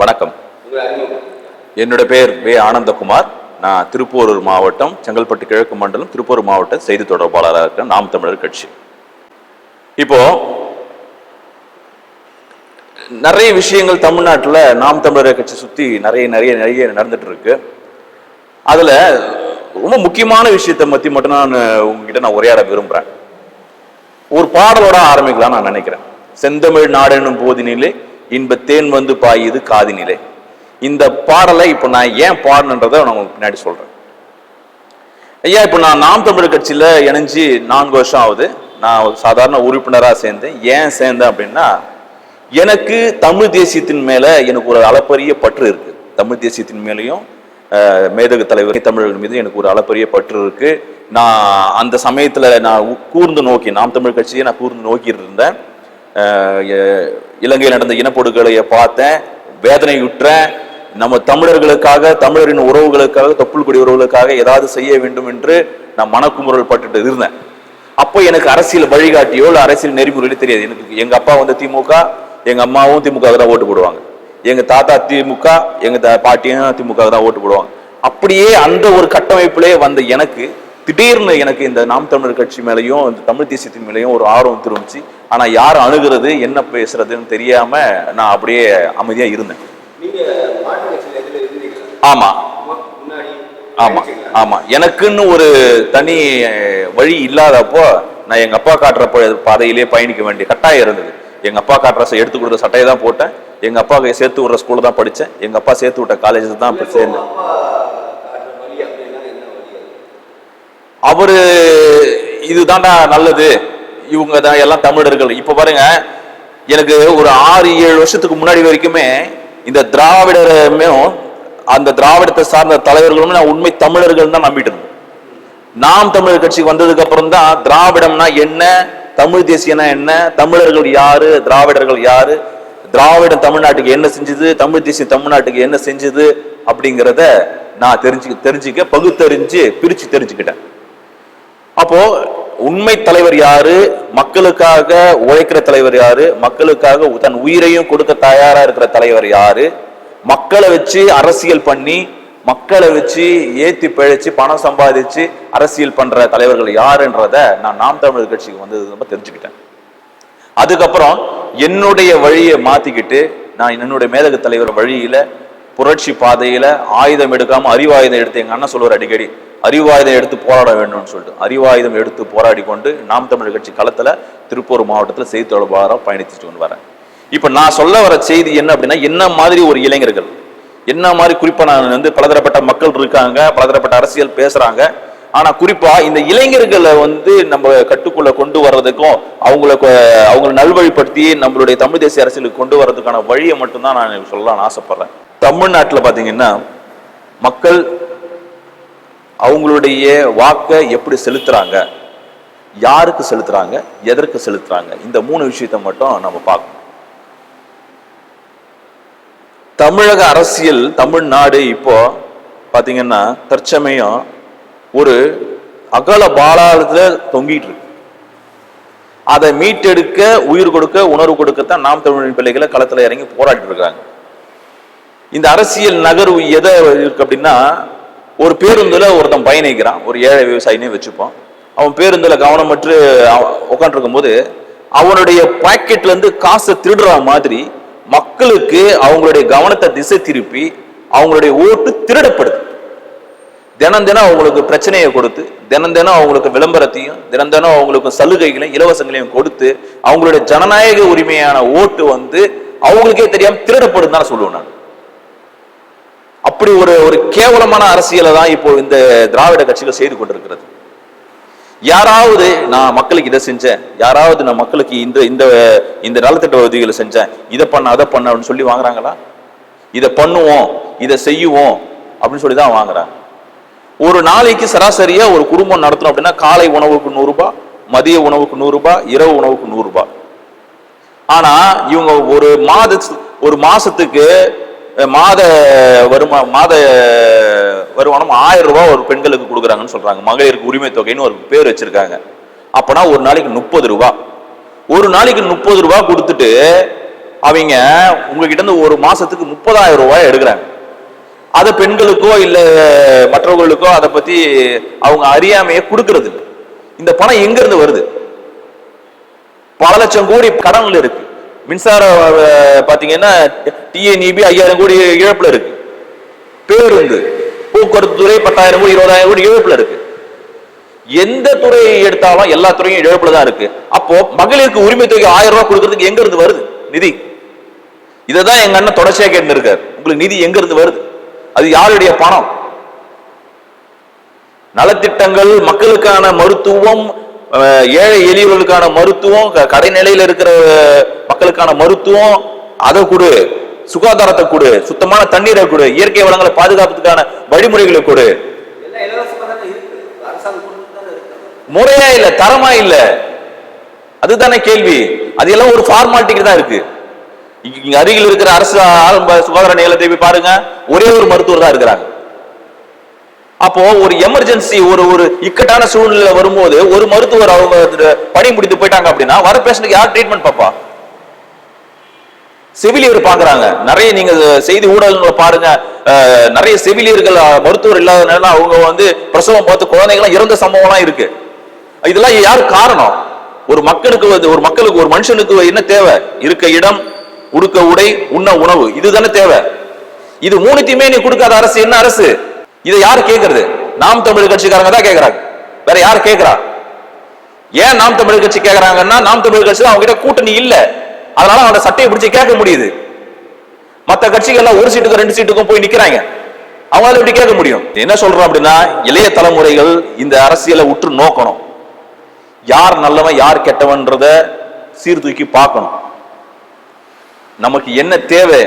வணக்கம் என்னோட பேர் வே ஆனந்தகுமார். நான் திருப்பூர் மாவட்டம் செங்கல்பட்டு கிழக்கு மண்டலம் திருப்பூர் மாவட்ட செய்தி தொடர்பாளராக இருக்கிற நாம் தமிழர் கட்சி. இப்போ நிறைய விஷயங்கள் தமிழ்நாட்டில் நாம் தமிழர் கட்சி சுற்றி நிறைய நிறைய நிறைய நடந்துட்டு இருக்கு. அதுல ரொம்ப முக்கியமான விஷயத்தை பத்தி மட்டும் நான் உங்ககிட்ட நான் உரையாட விரும்புறேன். ஒரு பாடலோட ஆரம்பிக்கலாம் நான் நினைக்கிறேன். செந்தமிழ் நாடெனும் போதினிலே இன்ப தேன் வந்து பாயுது காதினிலே. இந்த பாடலை இப்போ நான் ஏன் பாடணுன்றதை நான் உங்களுக்கு பின்னாடி சொல்றேன். ஐயா இப்போ நான் நாம் தமிழ் கட்சியில இணைஞ்சு நான்கு வருஷம் ஆகுது. நான் சாதாரண உறுப்பினராக சேர்ந்தேன். ஏன் சேர்ந்தேன் அப்படின்னா எனக்கு தமிழ் தேசியத்தின் மேல எனக்கு ஒரு அளப்பரிய பற்று இருக்கு. தமிழ் தேசியத்தின் மேலேயும் மேதகு தலைவர் தமிழர்கள் மீது எனக்கு ஒரு அளப்பரிய பற்று இருக்கு. நான் அந்த சமயத்தில் நான் கூர்ந்து நோக்கி நாம் தமிழ் கட்சியை நான் கூர்ந்து நோக்கிட்டு இருந்தேன். இலங்கையில் நடந்த இனப்படுகொலையை பார்த்தேன் வேதனையுற்றேன். நம்ம தமிழர்களுக்காக தமிழரின் உறவுகளுக்காக தொப்புள் குடி உறவுகளுக்காக ஏதாவது செய்ய வேண்டும் என்று நான் மனக்குமுறல் பட்டுட்டு இருந்தேன். அப்போ எனக்கு அரசியல் வழிகாட்டியோ இல்லை அரசியல் நெறிமுறையில தெரியாது. எனக்கு எங்கள் அப்பா வந்து திமுக எங்கள் அம்மாவும் திமுக தான் ஓட்டு போடுவாங்க. எங்கள் தாத்தா திமுக எங்கள் பாட்டியும் திமுக தான் ஓட்டு போடுவாங்க. அப்படியே அந்த ஒரு கட்டமைப்பிலே வந்த எனக்கு திடீர்னு எனக்கு இந்த நாம் தமிழர் கட்சி மேலேயும் இந்த தமிழ் தேசியத்தின் மேலேயும் ஒரு ஆர்வம் திரும்பிச்சு ஆனா யார் அணுகிறது என்ன பேசுறதுன்னு தெரியாம நான் அப்படியே அமைதியா இருந்தேன். நீங்க மாட்டு கட்சியில் எதுல இருந்தீங்களா? ஆமா. முன்னாடி ஆமா. நினைச்சீங்களா? ஆமா. எனக்குன்னு ஒரு தனி வழி இல்லாதப்போ நான் எங்க அப்பா காட்டுற ப- பாதையிலே பயணிக்க வேண்டிய கட்டாயம் இருந்தது. எங்க அப்பா காட்டுற எடுத்து கொடுத்த சட்டையை தான் போட்டேன். எங்க அப்பா சேர்த்து விடுற ஸ்கூல்ல தான் படிச்சேன். எங்க அப்பா சேர்த்து விட்ட காலேஜ் தான் இப்ப சேர்ந்தேன்? அவரு இதுதான்டா நல்லது. இவங்க தான் எல்லாம் தமிழர்கள். இப்போ பாருங்க எனக்கு ஒரு ஆறு ஏழு வருஷத்துக்கு முன்னாடி வரைக்குமே இந்த திராவிடருமே அந்த திராவிடத்தை சார்ந்த தலைவர்களும் நான் உண்மை தமிழர்கள் தான் நம்பிட்டு இருந்தேன். நாம் தமிழர் கட்சிக்கு வந்ததுக்கு அப்புறம் தான் திராவிடம்னா என்ன தமிழ் தேசியம்னா என்ன தமிழர்கள் யாரு திராவிடர்கள் யாரு திராவிடம் தமிழ்நாட்டுக்கு என்ன செஞ்சது தமிழ் தேசியம் தமிழ்நாட்டுக்கு என்ன செஞ்சது அப்படிங்கிறத நான் தெரிஞ்சு தெரிஞ்சுக்க பகுத்தறிஞ்சு பிரிச்சு தெரிஞ்சுக்கிட்டேன். அப்போ உண்மை தலைவர் யாரு? மக்களுக்காக உழைக்கிற தலைவர் யாரு? மக்களுக்காக தன் உயிரையும் கொடுக்க தயாரா இருக்கிற தலைவர் யாரு? மக்களை வச்சு அரசியல் பண்ணி மக்களை வச்சு ஏத்தி பிழைச்சு பணம் சம்பாதிச்சு அரசியல் பண்ற தலைவர்கள் யாருன்றத நான் நாம் தமிழர் கட்சிக்கு வந்தது ரொம்ப தெரிஞ்சுக்கிட்டேன். அதுக்கப்புறம் என்னுடைய வழியை மாத்திக்கிட்டு நான் என்னுடைய மேதகு தலைவர் வழியில புரட்சி பாதையில ஆயுதம் எடுக்காம அறிவாயுதம் எடுத்து எங்க அண்ணன் சொல்லுவார் அடிக்கடி அறிவாயுதம் எடுத்து போராட வேண்டும்னு சொல்லிட்டு அறிவாயுதம் எடுத்து போராடி கொண்டு நாம் தமிழர் கட்சி களத்தில் திருப்பூர் மாவட்டத்தில் செய்தி தொடர்பாளராக பயணித்துட்டு கொண்டு வரேன். இப்போ நான் சொல்ல வர செய்தி என்ன அப்படின்னா என்ன மாதிரி ஒரு இளைஞர்கள் என்ன மாதிரி குறிப்பாக நான் வந்து பலதரப்பட்ட மக்கள் இருக்காங்க பலதரப்பட்ட அரசியல் பேசுகிறாங்க ஆனால் குறிப்பாக இந்த இளைஞர்களை வந்து நம்ம கட்டுக்குள்ளே கொண்டு வர்றதுக்கும் அவங்கள அவங்கள நல்வழிப்படுத்தி நம்மளுடைய தமிழ் தேசிய அரசியலுக்கு கொண்டு வர்றதுக்கான வழியை மட்டும்தான் நான் சொல்லலாம்னு ஆசைப்பட்றேன். தமிழ்நாட்டில் பார்த்தீங்கன்னா மக்கள் அவங்களுடைய வாக்கை எப்படி செலுத்துறாங்க? யாருக்கு செலுத்துறாங்க? எதற்கு செலுத்துறாங்க? இந்த மூணு விஷயத்தை மட்டும் நம்ம பார்க்கணும். தமிழக அரசியல் தமிழ்நாடு இப்போ பார்த்தீங்கன்னா தற்சமயம் ஒரு அகல பாலாளத்தில் தொங்கிட்டு இருக்கு. அதை மீட்டெடுக்க உயிர் கொடுக்க உணர்வு கொடுக்கத்தான் நாம் தமிழின் பிள்ளைகளை களத்தில் இறங்கி போராடிட்டு இருக்காங்க. இந்த அரசியல் நகர்வு எதை இருக்கு அப்படின்னா ஒரு பேருந்தில் ஒருத்தன் பயணிக்கிறான். ஒரு ஏழை விவசாயினே வச்சுப்போம். அவன் பேருந்தில் கவனமற்று உட்காந்துருக்கும் போது அவனுடைய பாக்கெட்ல இருந்து காசை திருடுற மாதிரி மக்களுக்கு அவங்களுடைய கவனத்தை திசை திருப்பி அவங்களுடைய ஓட்டு திருடப்படுது. தினம் தினம் அவங்களுக்கு பிரச்சனையை கொடுத்து தினம் தினம் அவங்களுக்கு விளம்பரத்தையும் தினம் தினம் அவங்களுக்கு சலுகைகளையும் இலவசங்களையும் கொடுத்து அவங்களுடைய ஜனநாயக உரிமையான ஓட்டு வந்து அவங்களுக்கே தெரியாமல் திருடப்படுதுன்னு தான் சொல்லுவேன் நான். அப்படி ஒரு ஒரு கேவலமான அரசியலை தான் இப்போ இந்த திராவிட கட்சிகள் செய்து கொண்டிருக்கிறது. யாராவது நான் மக்களுக்கு இதை செஞ்சேன் யாராவது நான் மக்களுக்கு இந்த இந்த இந்த நலத்திட்ட உதவிகளை செஞ்சேன் இதை பண்ண அதை பண்ண அப்படின்னு சொல்லி வாங்குறாங்களா? இதை பண்ணுவோம் இதை செய்யுவோம் அப்படின்னு சொல்லி தான் வாங்குறாங்க. ஒரு நாளைக்கு சராசரியா ஒரு குடும்பம் நடத்தணும் அப்படின்னா காலை உணவுக்கு நூறுரூபா மதிய உணவுக்கு நூறுரூபா இரவு உணவுக்கு நூறுரூபா ஆனா இவங்க ஒரு மாத ஒரு மாசத்துக்கு மாத வருமா மாத வருமானம் ஆயிரம் ரூபாய் ஒரு பெண்களுக்கு கொடுக்குறாங்கன்னு சொல்றாங்க. மகளிருக்கு உரிமை தொகைன்னு ஒரு பேர் வச்சிருக்காங்க. அப்பனா ஒரு நாளைக்கு முப்பது ரூபாய் ஒரு நாளைக்கு முப்பது ரூபாய் கொடுத்துட்டு அவங்க உங்ககிட்ட இருந்து ஒரு மாசத்துக்கு முப்பதாயிரம் ரூபாய் எடுக்கிறாங்க. அதை பெண்களுக்கோ இல்லை மற்றவர்களுக்கோ அதை பத்தி அவங்க அறியாமையை கொடுக்கறது இந்த பணம் எங்க இருந்து வருது? பல லட்சம் கோடி கடன்ல இருக்கு. மின்சார பார்த்தீங்கன்னா டிஎன்இபி ஐயாயிரம் கோடி இழப்புல இருக்கு. பேருந்து போக்குவரத்து துறை பத்தாயிரம் கோடி இருபதாயிரம் கோடி இழப்புல இருக்கு. எந்த துறையை எடுத்தாலும் எல்லா துறையும் இழப்புல தான் இருக்கு. அப்போ மகளிருக்கு உரிமை தொகை ஆயிரம் ரூபாய் கொடுக்கறதுக்கு எங்க இருந்து வருது? நிதி. இதை தான் எங்க அண்ணன் தொடர்ச்சியா கேட்டு இருக்காரு உங்களுக்கு நிதி எங்க இருந்து வருது? அது யாருடைய பணம்? நலத்திட்டங்கள் மக்களுக்கான மருத்துவம் ஏழை எளியவர்களுக்கான மருத்துவம் கடைநிலையில இருக்கிற மக்களுக்கான மருத்துவம் அதை கொடு. சுகாதாரத்தை கொடு. சுத்தமான தண்ணீரை கொடு. இயற்கை வளங்களை பாதுகாப்பதற்கான வழிமுறைகளை கொடு. முறையா இல்ல தரமா இல்ல. அதுதானே கேள்வி. அது எல்லாம் ஒரு ஃபார்மாலிட்டிக்கு தான் இருக்கு. இங்க இங்க அருகில் இருக்கிற அரசு ஆரம்ப சுகாதார நிலையத்தை போய் பாருங்க. ஒரே ஒரு மருத்துவர் தான் இருக்கிறாங்க. அப்போ ஒரு எமர்ஜென்சி ஒரு ஒரு இக்கட்டான சூழ்நிலை வரும்போது ஒரு மருத்துவர் அவங்க பணி முடித்து போயிட்டாங்க அப்படின்னா வர பேஷண்ட்டுக்கு யார் ட்ரீட்மெண்ட் பார்ப்பா? செவிலியர் பாக்குறாங்க நிறைய நீங்க செய்தி ஊடகங்களை பாருங்க. நிறைய செவிலியர்கள் மருத்துவர் இல்லாதனால அவங்க வந்து பிரசவம் பார்த்து குழந்தைங்களாம் இறந்த சம்பவம்லாம் இருக்கு. இதெல்லாம் யார் காரணம்? ஒரு மக்களுக்கு வந்து ஒரு மக்களுக்கு ஒரு மனுஷனுக்கு என்ன தேவை? இருக்க இடம் உடுக்க உடை உண்ண உணவு. இதுதானே தேவை. இது மூணுத்தையுமே நீ கொடுக்காத அரசு. என்ன அரசு? இதை யார் கேட்கறது நாம் தமிழ் கட்சிக்காரங்க தான் கேட்கறாங்க வேற யார் கேட்கறா ஏன் நாம் தமிழ் கட்சி கேட்கறாங்கன்னா நாம் தமிழ் கட்சி அவங்க கிட்ட கூட்டணி இல்ல. அதனால அவனோட சட்டையை பிடிச்சி கேட்க முடியுது. மற்ற கட்சிகள் எல்லாம் ஒரு சீட்டுக்கும் ரெண்டு சீட்டுக்கும் போய் நிக்கிறாங்க. அவங்களால இப்படி கேட்க முடியும்? என்ன சொல்றோம் அப்படின்னா இளைய தலைமுறைகள் இந்த அரசியலை உற்று நோக்கணும். யார் நல்லவன் யார் கெட்டவன்றத சீர்தூக்கி பார்க்கணும். நமக்கு என்ன தேவை?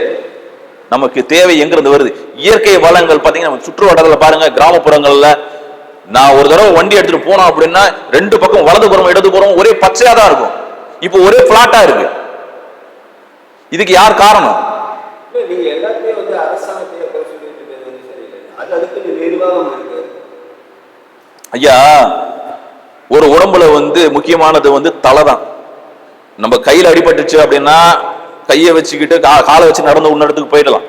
நமக்கு தேவை எங்கிருந்து வருது? இயற்கை வளங்கள் பாத்தீங்கன்னா நம்ம சுற்று வட்டாரத்துல பாருங்க கிராமப்புறங்கள்ல. நான் ஒரு தடவை வண்டி எடுத்துட்டு போனோம் அப்படின்னா ரெண்டு பக்கம் வலதுபுறம் இடதுபுறம் ஒரே பச்சையா தான் இருக்கும். இப்போ ஒரே பிளாட்டா இருக்கு. இதுக்கு யார் காரணம்? ஐயா ஒரு உடம்புல வந்து முக்கியமானது வந்து தலை தான். நம்ம கையில அடிபட்டுச்சு அப்படின்னா கையை வச்சுக்கிட்டு கா- காலை வச்சு நடந்து உன்ன இடத்துக்கு போயிடலாம்.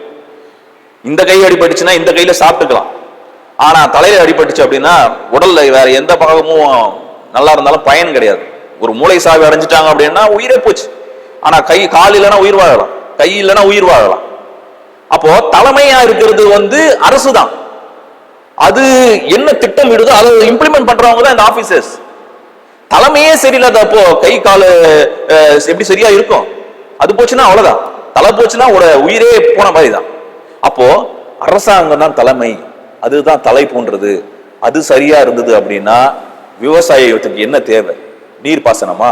இந்த கை அடிபட்டுச்சுன்னா இந்த கையில சாப்பிட்டுக்கலாம். ஆனா தலையில அடிபட்டுச்சு அப்படின்னா உடல்ல வேற எந்த பாகமும் நல்லா இருந்தாலும் பயன் கிடையாது. ஒரு மூளை சாவி அடைஞ்சிட்டாங்க அப்படின்னா உயிரே போச்சு. ஆனா கை கால் இல்லைன்னா உயிர் வாழலாம். கை இல்லைன்னா உயிர் வாழலாம். அப்போ தலைமையா இருக்கிறது வந்து அரசு தான் அது என்ன திட்டம் விடுதோ அதை இம்ப்ளிமெண்ட் பண்றவங்க தான் இந்த ஆபீசர்ஸ் தலைமையே சரியில்லாத அப்போ கை காலு எப்படி சரியா இருக்கும்? அது போச்சுன்னா அவ்வளவுதான். தலை போச்சுன்னா ஒரு உயிரே போன மாதிரி தான் அப்போ அரசாங்கம் தான் தலைமை. அதுதான் தலை போன்றது. அது சரியா இருந்தது அப்படின்னா விவசாயத்துக்கு என்ன தேவை? நீர் பாசனமா?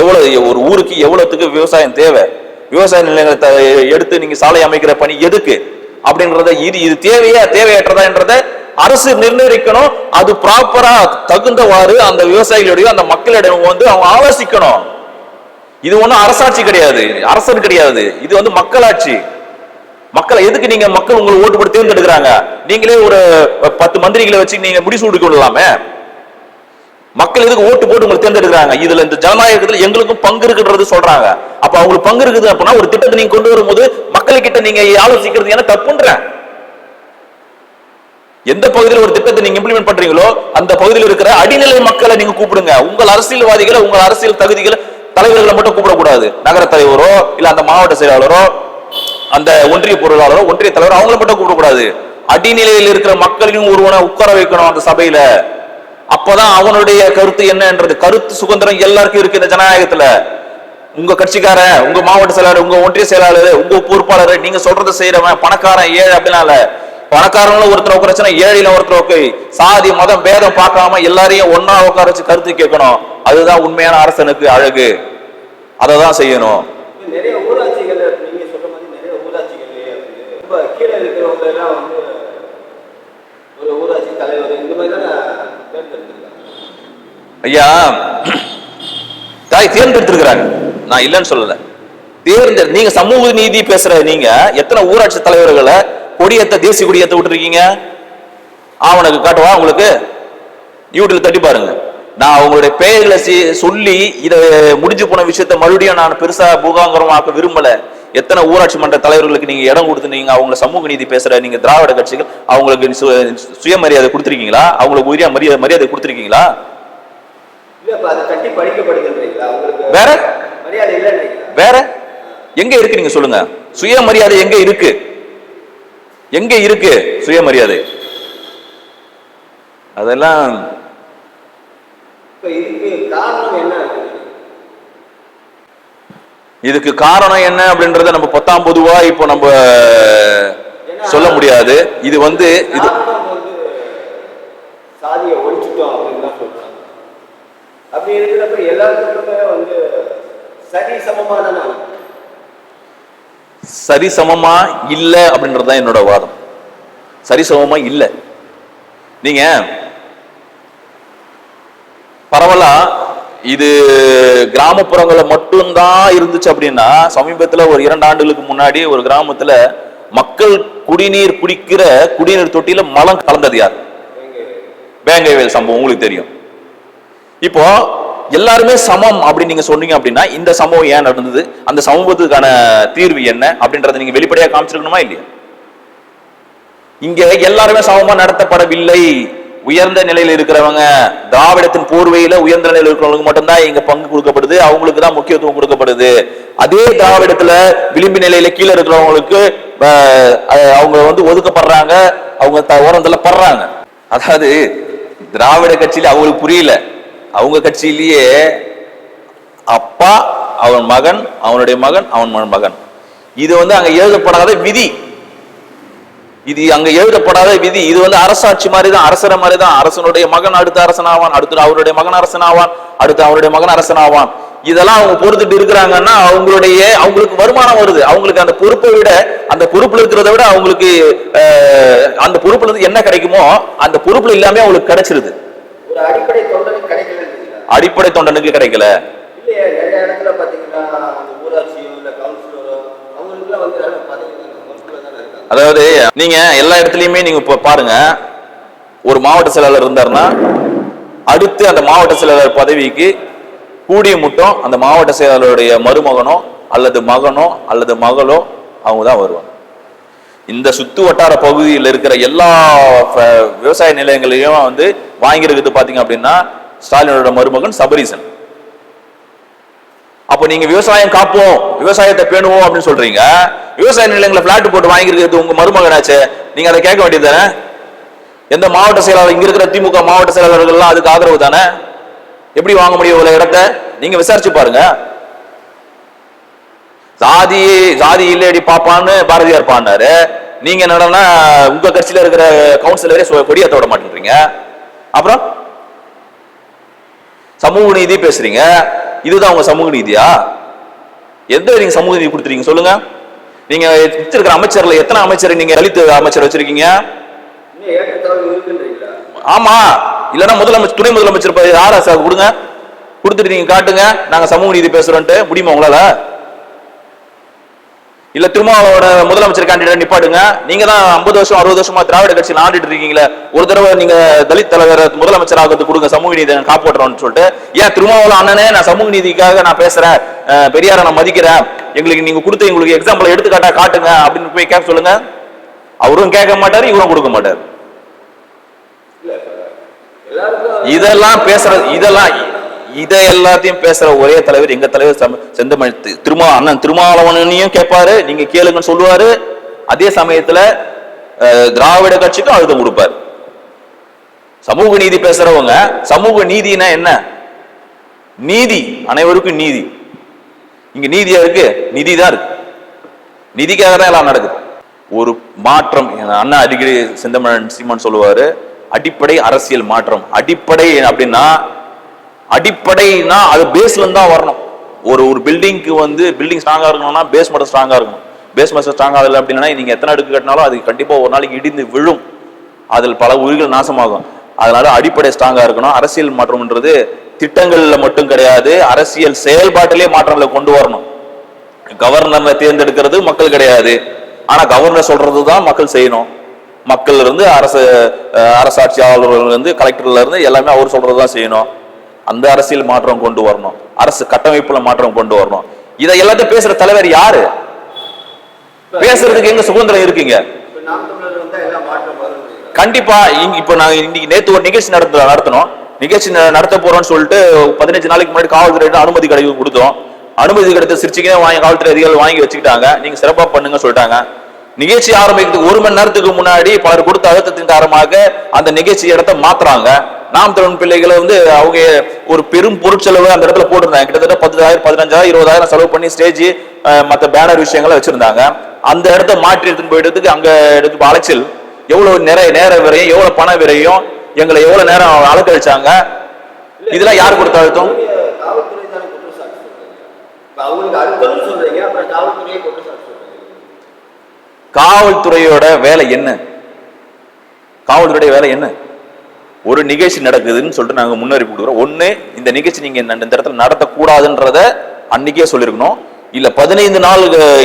எவ்வளவு ஒரு ஊருக்கு எவ்வளவுக்கு விவசாயம் தேவை? விவசாய நிலங்களை எடுத்து நீங்க சாலை அமைக்கிற பணி எதுக்கு? அப்படின்றத இது இது தேவையா தேவையற்றதான்றத அரசு நிர்ணயிக்கணும். அது ப்ராப்பரா தகுந்தவாறு அந்த விவசாயிகளுடைய அந்த மக்களிடம் வந்து அவங்க ஆலோசிக்கணும். இது ஒன்றும் அரசாட்சி கிடையாது. அரசன் கிடையாது. இது வந்து மக்களாட்சி. மக்களை எதுக்கு நீங்க மக்கள் உங்களை ஓட்டு போட்டு தேர்ந்தெடுக்கிறாங்க? நீங்களே ஒரு பத்து மந்திரிகளை வச்சு நீங்க முடிசூடி கொள்ளலாமே மக்கள் எதுக்கு ஓட்டு போட்டு உங்களை தேர்ந்தெடுக்கிறாங்க? இதுல இந்த ஜனநாயகத்துல எங்களுக்கும் பங்கு இருக்குன்றது சொல்றாங்க. அப்ப அவங்களுக்கு பங்கு இருக்குது அப்படின்னா ஒரு திட்டத்தை நீங்க கொண்டு வரும்போது மக்கள்கிட்ட நீங்க ஆலோசிக்கிறது என்ன தப்புன்ற? எந்த பகுதியில் ஒரு திட்டத்தை நீங்க இம்ப்ளிமெண்ட் பண்றீங்களோ அந்த பகுதியில் இருக்கிற அடிநிலை மக்களை நீங்க கூப்பிடுங்க. உங்கள் அரசியல்வாதிகளை உங்கள் அரசியல் தகுதிகளை தலைவர்களை மட்டும் கூப்பிடக்கூடாது. நகர தலைவரோ இல்ல அந்த மாவட்ட செயலாளரோ அந்த ஒன்றிய பொருளாளரோ ஒன்றிய தலைவர் அவங்கள மட்டும் கூப்பிடக்கூடாது. அடிநிலையில் இருக்கிற மக்களையும் ஒருவனை உட்கார வைக்கணும் அந்த சபையில. அப்பதான் அவனுடைய கருத்து என்னன்றது. கருத்து சுதந்திரம் எல்லாருக்கும் இருக்கு இந்த ஜனநாயகத்துல. உங்க கட்சிக்காரன் உங்க மாவட்ட செயலாளர் உங்க ஒன்றிய செயலாளர் உங்க பொறுப்பாளர் நீங்க சொல்றதை செய்யறவன் பணக்காரன் ஏழை அப்படின்னால பணக்காரங்களும் ஒருத்தர் உட்காரச்சுன்னா ஏழையில ஒருத்தர் சாதி மதம் பேதம் பார்க்காம எல்லாரையும் ஒன்னா உட்கார வச்சு கருத்து கேட்கணும். அதுதான் உண்மையான அரசனுக்கு அழகு. அதை தான் செய்யணும் ஐயா தாய் தேர்ந்தெடுத்திருக்கிறாங்க. நான் இல்லைன்னு சொல்லல. தேர்ந்தெடு நீங்க சமூக நீதி பேசுற நீங்க எத்தனை ஊராட்சி தலைவர்களை கொடியேத்த தேசிய கொடியேத்த விட்டுருக்கீங்க? ஆவணக்கு காட்டுவா உங்களுக்கு? யூடியூப்ல தட்டி பாருங்க. நான் அவங்களுடைய பெயர்களை சொல்லி இத முடிஞ்சு போன விஷயத்த மறுபடியும் நான் பெருசா பூகாங்கரமாக்க விரும்பல. எத்தனை ஊராட்சி மன்ற தலைவர்களுக்கு நீங்க இடம் கொடுத்து நீங்க அவங்கள சமூக நீதி பேசுற நீங்க திராவிட கட்சிகள் அவங்களுக்கு சுயமரியாதை கொடுத்துருக்கீங்களா? அவங்களுக்கு உரிய மரியாதை மரியாதை கொடுத்துருக்கீங்களா? வேற? வேற? எங்க இருக்கு நீங்க சொல்லுங்க. சுயமரியாதை எங்க இருக்கு? எங்க இருக்கு? சுயமரியாதை. அதெல்லாம் இதுக்கு காரணம் என்ன அப்படின்றத நம்ம பத்தாம் பொதுவா இப்போ நம்ம சொல்ல முடியாது. இது வந்து இது சாதியை அப்படின்னு தான் சொல்றாங்க. அப்படி இருக்கிறப்ப வந்து சரி சமமா தானே சரிசமமா இல்ல அப்படின்றது தான் என்னோட வாதம். சரிசமமா இல்ல. நீங்க பரவலா இது கிராமப்புறங்கள்ல மட்டும்தான் இருந்துச்சு அப்படின்னா சமீபத்துல ஒரு இரண்டு ஆண்டுகளுக்கு முன்னாடி ஒரு கிராமத்துல மக்கள் குடிநீர் குடிக்கிற குடிநீர் தொட்டியில மலம் கலந்தது யார்? வேங்கைவேல் சம்பவம் உங்களுக்கு தெரியும். இப்போ எல்லாருமே சமம் அப்படின்னு நீங்க சொன்னீங்க அப்படின்னா இந்த சம்பவம் ஏன் நடந்தது? அந்த சமூகத்துக்கான தீர்வு என்ன? அப்படின்றத நீங்க வெளிப்படையா காமிச்சிருக்கணுமா இல்லையா? இங்க எல்லாருமே சமமா நடத்தப்படவில்லை. உயர்ந்த நிலையில் இருக்கிறவங்க திராவிடத்தின் போர்வையில உயர்ந்த நிலையில் இருக்கிறவங்களுக்கு மட்டும்தான் இங்க பங்கு கொடுக்கப்படுது. அவங்களுக்கு தான் முக்கியத்துவம் கொடுக்கப்படுது. அதே திராவிடத்துல விளிம்பு நிலையில கீழே இருக்கிறவங்களுக்கு அவங்க வந்து ஒதுக்கப்படுறாங்க. அவங்க த- ஓரத்துல படுறாங்க. அதாவது திராவிட கட்சியில அவங்களுக்கு புரியல. அவங்க கட்சியிலேயே அப்பா அவன் மகன் அவனுடைய மகன் அவன் மகன் மகன். இது வந்து அங்க எழுதப்படாத விதி. இது அங்க எழுதப்படாத விதி. இது வந்து அரசாட்சி மாதிரி தான் அரசர மாதிரி தான் அரசனுடைய மகன் அடுத்த அரசனாவான் அடுத்து அவருடைய மகன் அரசனாவான் அடுத்து அவருடைய மகன் அரசனாவான். இதெல்லாம் அவங்க பொறுத்துட்டு இருக்கிறாங்கன்னா அவங்களுடைய அவங்களுக்கு வருமானம் வருது. அவங்களுக்கு அந்த பொறுப்பை விட அந்த பொறுப்புல இருக்கிறத விட அவங்களுக்கு அஹ், அந்த பொறுப்புல இருந்து என்ன கிடைக்குமோ அந்த பொறுப்புல இல்லாம அவங்களுக்கு கிடைச்சிருது. ஒரு அடிப்படை தொண்டனுக்கு கிடைக்கல. அடிப்படை தொண்டனுக்கு கிடைக்கல. அதாவது நீங்க எல்லா இடத்துலயுமே நீங்க இப்ப பாருங்க. ஒரு மாவட்ட செயலாளர் இருந்தாருன்னா அடுத்து அந்த மாவட்ட செயலாளர் பதவிக்கு கூடிய முட்டம் அந்த மாவட்ட செயலாளருடைய மருமகனோ அல்லது மகனோ அல்லது மகளோ அவங்க தான் வருவாங்க. இந்த சுத்து வட்டார பகுதியில் இருக்கிற எல்லா விவசாய நிலையங்களையும் வந்து வாங்கியிருக்கிறது பாத்தீங்க அப்படின்னா ஸ்டாலினோட மருமகன் சபரீசன். அப்போ நீங்க விவசாயம் காப்போம் விவசாயத்தை பேணுவோம் அப்படின்னு சொல்றீங்க. விவசாய நிலையங்களை பிளாட் போட்டு வாங்கியிருக்கிறது உங்க மருமகனாச்சே நீங்க அதை கேட்க வேண்டியது தானே? எந்த மாவட்ட செயலாளர் இங்க இருக்கிற திமுக மாவட்ட செயலாளர்கள்லாம் அதுக்கு ஆதரவு தானே? எப்படி வாங்க முடியும் இவ்வளவு இடத்த? நீங்க விசாரிச்சு பாருங்க. ஜாதி ஜாதி இல்லடி பாப்பான்னு பாரதியார் பாடினாரு. நீங்க என்னடனா உங்க கட்சியில இருக்கிற கவுன்சிலரே கொடியாத்த விட மாட்டேன்றீங்க. அப்புறம்? சமூக நீதி பேசுறீங்க. இதுதான் உங்க சமூக நீதியா? எந்த நீங்க சமூக நீதி கொடுத்துறீங்க சொல்லுங்க. நீங்க வச்சிருக்கிற அமைச்சர்ல எத்தனை அமைச்சர் நீங்க தலித் அமைச்சர் வச்சிருக்கீங்க? ஆமா. இல்லன்னா முதலமைச்சர் துணை முதலமைச்சர் பதவி யாரா சார் கொடுங்க. கொடுத்துட்டு நீங்க காட்டுங்க. நாங்க சமூக நீதி பேசுறோம்ட்டு முடியுமா உங்களால? இல்ல திருமாவளவோட முதலமைச்சர் கேண்டிடேட் நிப்பாட்டுங்க. நீங்க தான் ஐம்பது வருஷம் அறுபது வருஷமா திராவிட கட்சியில் ஆண்டுட்டு இருக்கீங்களே. ஒரு தடவை நீங்க தலித் தலைவர் முதலமைச்சர் ஆகிறது கொடுங்க சமூக நீதி நான் காப்பாற்றுறோம்னு சொல்லிட்டு. ஏன் திருமாவளவன் அண்ணனே நான் சமூக நீதிக்காக நான் பேசுறேன். பெரியாரை நான் மதிக்கிறேன். எங்களுக்கு நீங்க கொடுத்த எங்களுக்கு எக்ஸாம்பிள் எடுத்துக்காட்டா காட்டுங்க அப்படின்னு போய் கேட்க சொல்லுங்க. அவரும் கேட்க மாட்டாரு இவரும் கொடுக்க மாட்டாரு. இதெல்லாம் பேசுற இதெல்லாம் இதை எல்லாத்தையும் பேசுற ஒரே தலைவர் எங்க தலைவர் செந்தமணி திருமா அண்ணன் திருமாவளவனையும் கேட்பாரு. நீங்க கேளுங்கன்னு சொல்லுவாரு. அதே சமயத்துல திராவிட கட்சிக்கும் அழுத்தம் கொடுப்பாரு. சமூக நீதி பேசுறவங்க சமூக நீதினா என்ன? நீதி. அனைவருக்கும் நீதி. இங்க நீதியா இருக்கு நிதி தான் இருக்கு. நிதிக்காக தான் எல்லாம் நடக்குது. ஒரு மாற்றம் அண்ணா அடிக்கடி செந்தமன் சீமான் சொல்லுவாரு அடிப்படை அரசியல் மாற்றம். அடிப்படை அப்படின்னா அடிப்படைனா அது பேஸ்ல தான் வரணும். ஒரு ஒரு பில்டிங்க்கு வந்து பில்டிங் ஸ்ட்ராங்கா இருக்கணும்னா பேஸ் மட்டும் ஸ்ட்ராங்கா இருக்கணும். பேஸ் மட்டும் ஸ்ட்ராங்கா இல்லை அப்படின்னா நீங்க எத்தனை அடுக்கு கட்டினாலும் அது கண்டிப்பா ஒரு நாளைக்கு இடிந்து விழும். அதில் பல உயிர்கள் நாசமாகும். அதனால அடிப்படை ஸ்ட்ராங்கா இருக்கணும். அரசியல் மாற்றம்ன்றது திட்டங்கள்ல மட்டும் கிடையாது. அரசியல் செயல்பாட்டிலே மாற்றங்களை கொண்டு வரணும். கவர்னரை தேர்ந்தெடுக்கிறது மக்கள் கிடையாது. ஆனா கவர்னர் சொல்றது தான் மக்கள் செய்யணும். மக்கள் இருந்து அரசு அரசாட்சியாளர்கள் இருந்து கலெக்டர்ல இருந்து எல்லாமே அவர் சொல்றது தான் செய்யணும். அந்த அரசியல் மாற்றம் கொண்டு வரணும். அரசு கட்டமைப்புல மாற்றம் கொண்டு வரணும். இதை எல்லாத்தையும் பேசுற தலைவர் யாரு? பேசுறதுக்கு எங்க சுதந்திரம் இருக்குங்க? கண்டிப்பா இப்ப நாங்க இன்னைக்கு நேத்து ஒரு நிகழ்ச்சி நடத்த நடத்தணும். நிகழ்ச்சி ந- நடத்த போறோம்னு சொல்லிட்டு பதினஞ்சு நாளைக்கு முன்னாடி காவல்துறை அனுமதி கிடைக்கும் கொடுத்தோம். அனுமதி கிடைத்த சிரிச்சிக்கே வாங்கி காவல்துறை அதிகாரிகள் வாங்கி வச்சுக்கிட்டாங்க. நீங்க சிறப்பா பண்ணுங்க சொல்லிட்டாங்க. நிகழ்ச்சி ஆரம்பிக்கிறதுக்கு ஒரு மணி நேரத்துக்கு முன்னாடி பலர் கொடுத்த அழுத்தத்தின் காரணமாக அந்த நிகழ்ச்சி இடத்த மாத்துறாங்க. நாம் திறன் பிள்ளைகளை வந்து அவங்க ஒரு பெரும் பொருட்செலவு அந்த இடத்துல போட்டிருந்தாங்க. கிட்டத்தட்ட பத்தாயிரம் பதினஞ்சாயிரம் இருபதாயிரம் செலவு பண்ணி ஸ்டேஜ் மத்த பேனர் விஷயங்களை வச்சிருந்தாங்க. அந்த இடத்த மாற்றி எடுத்துன்னு போயிட்டதுக்கு அங்க எடுத்து அலைச்சல். எவ்வளவு நிறைய நேர விரையும் எவ்வளவு பண விரையும் எங்களை எவ்வளவு நேரம் அலக்கழிச்சாங்க. இதெல்லாம் யார் கொடுத்த அழுத்தம்? அவங்களுக்கு அழுத்தம் சொல்றீங்க அப்புறம் காவல்துறையை கொண்டு காவல்துறையோட வேலை என்ன? காவல்துறையோட வேலை என்ன? ஒரு நிகழ்ச்சி நடக்குதுன்னு சொல்லிட்டு நாங்கள் முன்னறிவிப்பு கொடுக்குறோம். ஒன்று இந்த நிகழ்ச்சி நீங்கள் இந்த இடத்துல நடத்தக்கூடாதுன்றத அன்னைக்கே சொல்லியிருக்கணும். இல்லை பதினைந்து நாள்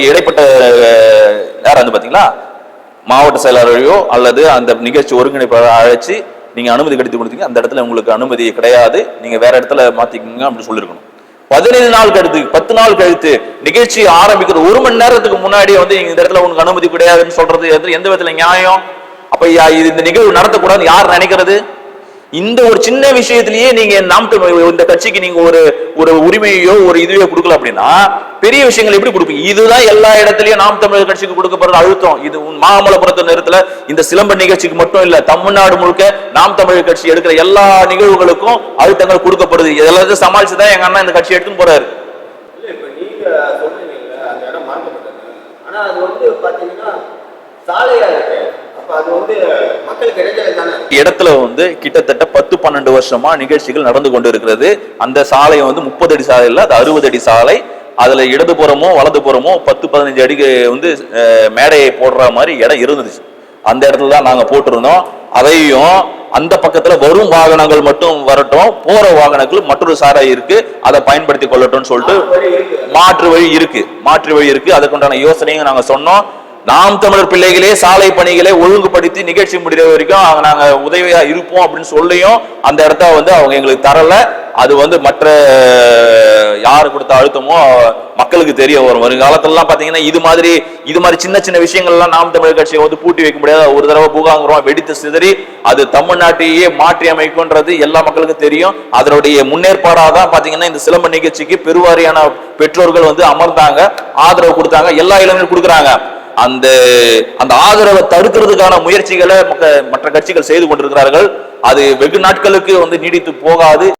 இடைப்பட்ட யார் வந்து பார்த்தீங்களா மாவட்ட செயலாளரையோ அல்லது அந்த நிகழ்ச்சி ஒருங்கிணைப்பாளர் அழைச்சி நீங்கள் அனுமதி கிடைத்து கொடுத்தீங்க. அந்த இடத்துல உங்களுக்கு அனுமதி கிடையாது. நீங்கள் வேற இடத்துல மாற்றிக்கோங்க அப்படின்னு சொல்லியிருக்கணும். பதினைந்து நாள் கழித்து பத்து நாள் கழித்து நிகழ்ச்சி ஆரம்பிக்கிற ஒரு மணி நேரத்துக்கு முன்னாடி வந்து இந்த இடத்துல உனக்கு அனுமதி கிடையாதுன்னு சொல்றது எந்த விதத்துல நியாயம்? அப்ப இது இந்த நிகழ்வு நடத்தக்கூடாதுன்னு யார் நினைக்கிறது? இந்த ஒரு சின்ன விஷயத்திலேயே நீங்க நாம் தமிழ் இந்த கட்சிக்கு நீங்க ஒரு ஒரு உரிமையோ ஒரு இதுவையோ கொடுக்கல அப்படின்னா பெரிய விஷயங்கள் எப்படி கொடுப்பீங்க? இதுதான் எல்லா இடத்துலயும் நாம் தமிழர் கட்சிக்கு கொடுக்கப்படுற அழுத்தம். இது மாமல்லபுரத்து நேரத்துல இந்த சிலம்ப நிகழ்ச்சிக்கு மட்டும் இல்ல தமிழ்நாடு முழுக்க நாம் தமிழர் கட்சி எடுக்கிற எல்லா நிகழ்வுகளுக்கும் அழுத்தங்கள் கொடுக்கப்படுது. இதெல்லாம் சமாளிச்சுதான் எங்க அண்ணா இந்த கட்சி எடுத்துன்னு போறாரு. ஆனா அது வந்து பாத்தீங்கன்னா சாலையா இடத்துல வந்து கிட்டத்தட்ட பத்து பன்னெண்டு வருஷமா நிகழ்ச்சிகள் நடந்து கொண்டு இருக்கிறது அந்த சாலை வந்து முப்பது அடி சாலை இல்ல அது அறுபது அடி சாலை. அதுல இடதுபுறமோ வலதுபுறமோ பத்து பதினஞ்சு அடிக்கு வந்து மேடையை போடுற மாதிரி இடம் இருந்துச்சு. அந்த இடத்துல தான் நாங்க போட்டிருந்தோம். அதையும் அந்த பக்கத்துல வரும் வாகனங்கள் மட்டும் வரட்டும் போற வாகனங்கள் மற்றொரு சாலை இருக்கு. அதை பயன்படுத்தி கொள்ளட்டும்னு சொல்லிட்டு மாற்று வழி இருக்கு. மாற்று வழி இருக்கு. அதுக்குண்டான யோசனையும் நாங்க சொன்னோம். நாம் தமிழர் பிள்ளைகளே சாலை பணிகளை ஒழுங்குபடுத்தி நிகழ்ச்சி முடிகிற வரைக்கும் நாங்கள் நாங்க உதவியா இருப்போம் அப்படின்னு சொல்லியும் அந்த இடத்த வந்து அவங்க எங்களுக்கு தரல. அது வந்து மற்ற யாரு கொடுத்த அழுத்தமோ மக்களுக்கு தெரிய வரும். வருங்காலத்துலலாம் பாத்தீங்கன்னா இது மாதிரி இது மாதிரி சின்ன சின்ன விஷயங்கள்லாம் நாம் தமிழர் கட்சியை வந்து பூட்டி வைக்க முடியாது. ஒரு தடவை பூகாங்குறோம் வெடித்து சிதறி அது தமிழ்நாட்டையே மாற்றி அமைக்கும்ன்றது எல்லா மக்களுக்கும் தெரியும். அதனுடைய முன்னேற்பாடாக தான் பாத்தீங்கன்னா இந்த சிலம்ப நிகழ்ச்சிக்கு பெருவாரியான பெற்றோர்கள் வந்து அமர்ந்தாங்க ஆதரவு கொடுத்தாங்க எல்லா இளைஞர்களும் கொடுக்குறாங்க. அந்த அந்த ஆதரவை தடுக்கிறதுக்கான முயற்சிகளை மக்க- மற்ற கட்சிகள் செய்து கொண்டிருக்கிறார்கள். அது வெகு நாட்களுக்கு வந்து நீடித்து போகாது.